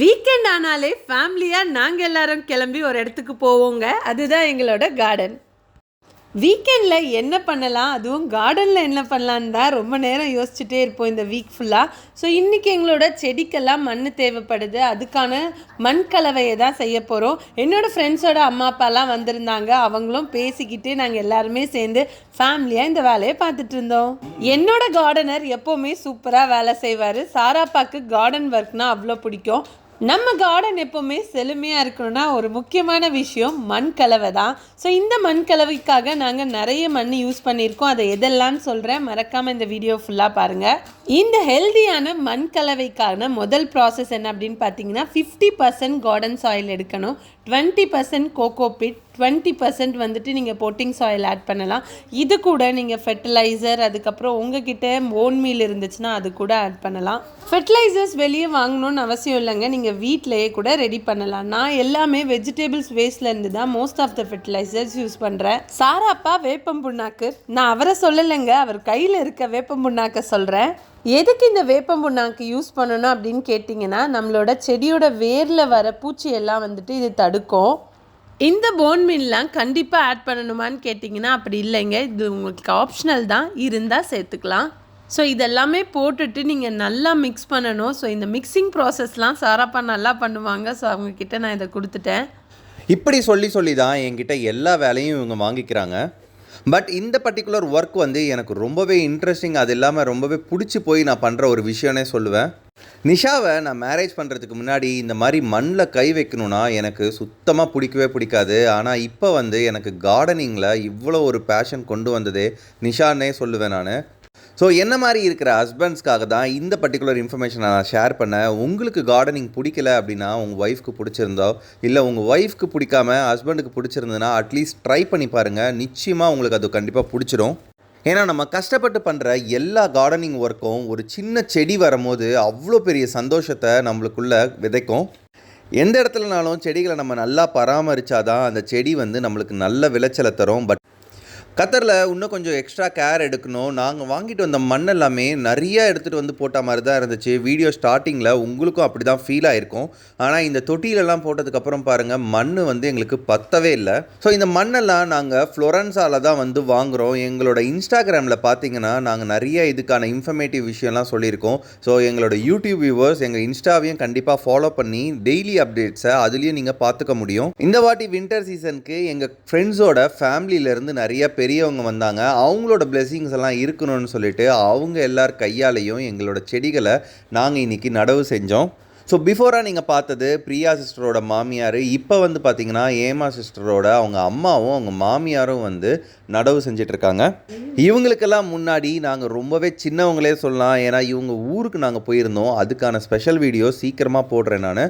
Weekend ஆனாலே ஃபேமிலியாக நாங்கள் எல்லாரும் கிளம்பி ஒரு இடத்துக்கு போவோங்க. அதுதான் எங்களோட கார்டன் வீக்கெண்டில் என்ன பண்ணலாம்? அதுவும் கார்டனில் என்ன பண்ணலான்னு தான் ரொம்ப நேரம் யோசிச்சுட்டே இருப்போம் இந்த வீக் ஃபுல்லாக ஸோ இன்றைக்கி எங்களோட செடிக்கெல்லாம் மண் தேவைப்படுது. அதுக்கான மண் கலவையை தான் செய்ய போகிறோம் என்னோடய ஃப்ரெண்ட்ஸோட அம்மா அப்பாலாம் வந்திருந்தாங்க. அவங்களும் பேசிக்கிட்டு நாங்கள் எல்லாருமே சேர்ந்து ஃபேமிலியாக இந்த வேலையை பார்த்துட்டு இருந்தோம். என்னோட கார்டனர் எப்போவுமே சூப்பராக வேலை செய்வார். சாராப்பாக்கு கார்டன் ஒர்க்னால் அவ்வளோ பிடிக்கும். நம்ம கார்டன் எப்போவுமே செழுமையாக இருக்கணும்னா ஒரு முக்கியமான விஷயம் மண் கலவை தான். ஸோ இந்த மண் கலவைக்காக நாங்கள் நிறைய மண் யூஸ் பண்ணியிருக்கோம். அதை எதெல்லாம்னு சொல்கிறேன் மறக்காமல் இந்த வீடியோ ஃபுல்லாக பாருங்கள் இந்த ஹெல்தியான மண் கலவைக்கான முதல் ப்ராசஸ் என்ன அப்படின்னு பார்த்தீங்கன்னா ஃபிஃப்டி பர்சன்ட் கார்டன் சாயில் எடுக்கணும். Twenty percent coco peat twenty percent வந்துட்டு நீங்கள் போட்டிங் சாயில் ஆட் பண்ணலாம். இது கூட நீங்கள் ஃபெர்டிலைசர் அதுக்கப்புறம் உங்ககிட்ட ஓன் மீல் இருந்துச்சுன்னா அது கூட ஆட் பண்ணலாம். ஃபெர்டிலைசர்ஸ் வெளியே வாங்கணும்னு அவசியம் இல்லைங்க. நீங்கள் வீட்டிலேயே கூட ரெடி பண்ணலாம். நான் எல்லாமே வெஜிடபிள்ஸ் வேஸ்ட்லேருந்து தான் most of the fertilisers use பண்ணுறேன் சாராப்பா வேப்பம் புண்ணாக்கு. நான் அவரை சொல்லலைங்க. அவர் கையில் இருக்க வேப்பம் புண்ணாக்க சொல்கிறேன் எதுக்கு இந்த வேப்பம் புண்ணாக்கு யூஸ் பண்ணணும் அப்படின்னு கேட்டிங்கன்னா நம்மளோட செடியோட வேரில் வர பூச்சி எல்லாம் வந்துட்டு இது தடுக்கும். இந்த போன் மீன்லாம் கண்டிப்பாக ஆட் பண்ணணுமான்னு கேட்டிங்கன்னா அப்படி இல்லைங்க. இது உங்களுக்கு ஆப்ஷனல் தான். இருந்தால் சேர்த்துக்கலாம். ஸோ இதெல்லாமே போட்டுட்டு நீங்கள் நல்லா மிக்ஸ் பண்ணணும். ஸோ இந்த மிக்சிங் ப்ராசஸ்லாம் சாராப்பா நல்லா பண்ணுவாங்க. ஸோ அவங்கக்கிட்ட நான் இதை கொடுத்துட்டேன். இப்படி சொல்லி சொல்லி தான் என்கிட்ட எல்லா வேலையும் இவங்க வாங்கிக்கிறாங்க. பட் இந்த பர்டிகுலர் ஒர்க் வந்து எனக்கு ரொம்பவே இன்ட்ரெஸ்டிங் அது இல்லாமல் ரொம்பவே பிடிச்சி போய் நான் பண்ணுற ஒரு விஷயம்னே சொல்லுவேன். நிஷாவை நான் மேரேஜ் பண்ணுறதுக்கு முன்னாடி இந்த மாதிரி மண்ணில் கை வைக்கணும்னா எனக்கு சுத்தமாக பிடிக்கவே பிடிக்காது. ஆனால் இப்போ வந்து எனக்கு கார்டனிங்கில் இவ்வளோ ஒரு பேஷன் கொண்டு வந்ததே நிஷான்னே சொல்லுவேன் நான். ஸோ என்ன மாதிரி இருக்கிற ஹஸ்பண்ட்ஸ்க்காக தான் இந்த பர்டிகுலர் இன்ஃபர்மேஷனை நான் ஷேர் பண்ணேன் உங்களுக்கு கார்டனிங் பிடிக்கல அப்படின்னா உங்கள் ஒய்ஃப்க்கு பிடிச்சிருந்தோ இல்லை உங்கள் ஒய்ஃப்க்கு பிடிக்காம ஹஸ்பண்டுக்கு பிடிச்சிருந்ததுன்னா அட்லீஸ்ட் ட்ரை பண்ணி பாருங்கள் நிச்சயமாக உங்களுக்கு அது கண்டிப்பாக பிடிச்சிரும். ஏன்னா நம்ம கஷ்டப்பட்டு பண்ணுற எல்லா கார்டனிங் ஒர்க்கும் ஒரு சின்ன செடி வரும்போது அவ்வளோ பெரிய சந்தோஷத்தை நம்மளுக்குள்ளே விதைக்கும். எந்த இடத்துலனாலும் செடிகளை நம்ம நல்லா பராமரித்தாதான் அந்த செடி வந்து நம்மளுக்கு நல்ல விளைச்சலை தரும். பட் கத்தரில் இன்னும் கொஞ்சம் எக்ஸ்ட்ரா கேர் எடுக்கணும். நாங்கள் வாங்கிட்டு வந்த மண் எல்லாமே நிறைய எடுத்துகிட்டு வந்து போட்ட மாதிரி தான் இருந்துச்சு. வீடியோ ஸ்டார்டிங்கில் உங்களுக்கும் அப்படி தான் ஃபீல் ஆயிருக்கும். ஆனால் இந்த தொட்டிலெல்லாம் போட்டதுக்கப்புறம் பாருங்கள் மண் வந்து எங்களுக்கு பத்தவே இல்லை. ஸோ இந்த மண்ணெல்லாம் நாங்கள் ஃப்ளொரன்ஸால் தான் வந்து வாங்குகிறோம் எங்களோட இன்ஸ்டாகிராமில் பார்த்தீங்கன்னா நாங்கள் நிறைய இதுக்கான இன்ஃபர்மேட்டிவ் விஷயம்லாம் சொல்லியிருக்கோம். ஸோ எங்களோட யூடியூப் வியூவர்ஸ் எங்கள் இன்ஸ்டாவையும் கண்டிப்பாக ஃபாலோ பண்ணி டெய்லி அப்டேட்ஸை அதுலேயும் நீங்கள் பார்த்துக்க முடியும். இந்த வாட்டி வின்டர் சீசனுக்கு எங்கள் ஃப்ரெண்ட்ஸோட ஃபேமிலியிலேருந்து நிறைய பேர் பெரியவங்க வந்தாங்க. அவங்களோட பிளெஸிங்ஸ் எல்லாம் இருக்கணும்னு சொல்லிட்டு அவங்க எல்லார் கையாலையும் எங்களோட செடிகளை நாங்கள் இன்னைக்கு நடவு செஞ்சோம். ஸோ பிஃபோராக நீங்கள் பார்த்தது பிரியா சிஸ்டரோட மாமியார். இப்போ வந்து பார்த்தீங்கன்னா ஏமா சிஸ்டரோட அவங்க அம்மாவும் அவங்க மாமியாரும் வந்து நடவு செஞ்சிட்ருக்காங்க. இவங்களுக்கெல்லாம் முன்னாடி நாங்கள் ரொம்பவே சின்னவங்களே சொல்லலாம். ஏன்னா இவங்க ஊருக்கு நாங்கள் போயிருந்தோம். அதுக்கான ஸ்பெஷல் வீடியோ சீக்கிரமாக போடுறேன் நான்.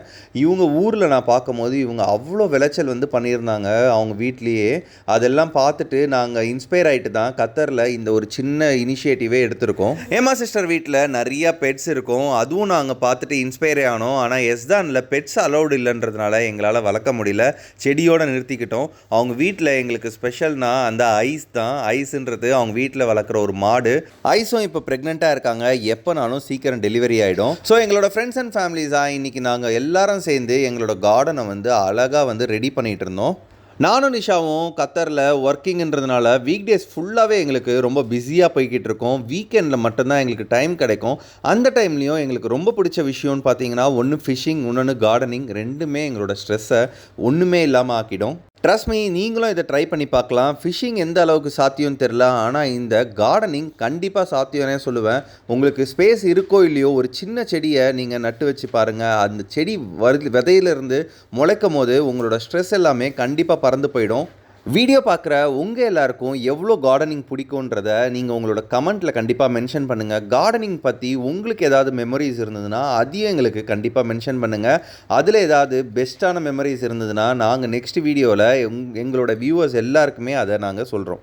இவங்க ஊரில் நான் பார்க்கும்போது இவங்க அவ்வளோ விளைச்சல் வந்து பண்ணியிருந்தாங்க அவங்க வீட்லேயே. அதெல்லாம் பார்த்துட்டு நாங்கள் இன்ஸ்பயர் ஆகிட்டு தான் கத்தரில் இந்த ஒரு சின்ன இனிஷியேட்டிவே எடுத்திருக்கோம். ஏமா சிஸ்டர் வீட்டில் நிறையா பெட்ஸ் இருக்கும். அதுவும் நாங்கள் பார்த்துட்டு இன்ஸ்பயர் ஆனோம். ஆனால் எஸ்தானில் பெட்ஸ் அலௌடு இல்லைன்றதுனால எங்களால் வளர்க்க முடியல. செடியோடு நிறுத்திக்கிட்டோம். அவங்க வீட்டில் எங்களுக்கு ஸ்பெஷல்னா அந்த ஐஸ் தான். ஐஸ்ன்றது அவங்க வீட்டில் வளர்க்குற ஒரு மாடு. ஐஸும் இப்போ ப்ரெக்னெண்ட்டாக இருக்காங்க. எப்போனாலும் சீக்கிரம் டெலிவரி ஆகிடும் ஸோ எங்களோட ஃப்ரெண்ட்ஸ் அண்ட் ஃபேமிலிஸாக இன்றைக்கி நாங்கள் எல்லாரும் சேர்ந்து எங்களோட கார்டனை வந்து அழகாக வந்து ரெடி பண்ணிகிட்டு இருந்தோம். நானும் நிஷாவும் கத்தரில் ஒர்க்கிங்ன்றதுனால வீக் டேஸ் ஃபுல்லாகவே எங்களுக்கு ரொம்ப பிஸியாக போய்கிட்டு இருக்கோம் வீக்கெண்டில் மட்டும்தான் எங்களுக்கு டைம் கிடைக்கும். அந்த டைம்லேயும் எங்களுக்கு ரொம்ப பிடிச்ச விஷயம்னு பார்த்தீங்கன்னா ஒன்று ஃபிஷிங் இன்னொன்று கார்டனிங் ரெண்டுமே எங்களோட ஸ்ட்ரெஸ்ஸை ஒன்றுமே இல்லாமல் ஆக்கிடும். ட்ரஸ்ட் மீ நீங்களும் இதை ட்ரை பண்ணி பார்க்கலாம். ஃபிஷிங் எந்த அளவுக்கு சாத்தியம்னு தெரில ஆனால் இந்த கார்டனிங் கண்டிப்பாக சாத்தியம்னே சொல்லுவேன். உங்களுக்கு ஸ்பேஸ் இருக்கோ இல்லையோ ஒரு சின்ன செடியை நீங்கள் நட்டு வச்சு பாருங்கள் அந்த செடி வரு விதையிலிருந்து முளைக்கும் போது உங்களோட ஸ்ட்ரெஸ் எல்லாமே கண்டிப்பாக பறந்து போயிடும். வீடியோ பார்க்குற உங்கள் எல்லாருக்கும் எவ்வளோ கார்டனிங் பிடிக்குன்றத நீங்கள் உங்களோட கமெண்ட்டில் கண்டிப்பாக மென்ஷன் பண்ணுங்கள் கார்டனிங் பற்றி உங்களுக்கு ஏதாவது மெமரிஸ் இருந்ததுன்னா அதையும் எங்களுக்கு கண்டிப்பாக மென்ஷன் பண்ணுங்கள் அதில் ஏதாவது பெஸ்ட்டான மெமரிஸ் இருந்ததுன்னா நாங்கள் நெக்ஸ்ட் வீடியோவில் எங் எங்களோட வியூவர்ஸ் எல்லாருக்குமே அதை நாங்கள் சொல்கிறோம்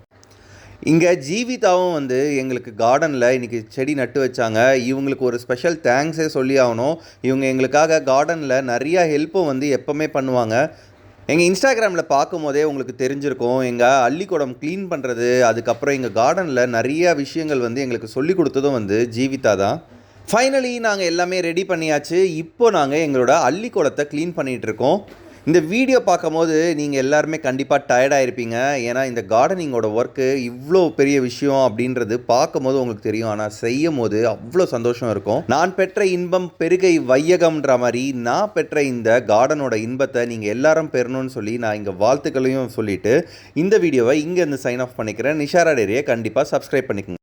இங்கே ஜீவிதாவும் வந்து எங்களுக்கு கார்டனில் இன்றைக்கி செடி நட்டு வச்சாங்க. இவங்களுக்கு ஒரு ஸ்பெஷல் தேங்க்ஸே சொல்லி ஆகணும். இவங்க எங்களுக்காக கார்டனில் நிறையா ஹெல்ப்பும் வந்து எப்போவுமே பண்ணுவாங்க. எங்கள் இன்ஸ்டாகிராமில் பார்க்கும்போதே உங்களுக்கு தெரிஞ்சிருக்கும். எங்கள் அள்ளிக்கூடம் க்ளீன் பண்ணுறது அதுக்கப்புறம் எங்கள் கார்டனில் நிறைய விஷயங்கள் வந்து எங்களுக்கு சொல்லி கொடுத்ததும் வந்து ஜீவிதா தான். ஃபைனலி நாங்கள் எல்லாமே ரெடி பண்ணியாச்சு. இப்போ நாங்கள் எங்களோட அள்ளி குளத்தை க்ளீன் பண்ணிகிட்டு இருக்கோம். இந்த வீடியோ பார்க்கும்போது நீங்கள் எல்லாருமே கண்டிப்பாக டயர்டாக இருப்பீங்க ஏன்னா இந்த கார்டனிங்கோட ஒர்க்கு இவ்வளோ பெரிய விஷயம் அப்படின்றது பார்க்கும்போது உங்களுக்கு தெரியும். ஆனால் செய்யும் போது அவ்வளோ சந்தோஷம் இருக்கும். நான் பெற்ற இன்பம் பெருகை வையகம்ன்ற மாதிரி நான் பெற்ற இந்த கார்டனோட இன்பத்தை நீங்கள் எல்லாரும் பெறணும்னு சொல்லி நான் இங்கே வாழ்த்துக்களையும் சொல்லிவிட்டு இந்த வீடியோவை இங்கே இருந்து சைன் ஆஃப் பண்ணிக்கிறேன். நிஷாரா டேரியை கண்டிப்பாக சப்ஸ்கிரைப் பண்ணிக்கோங்க.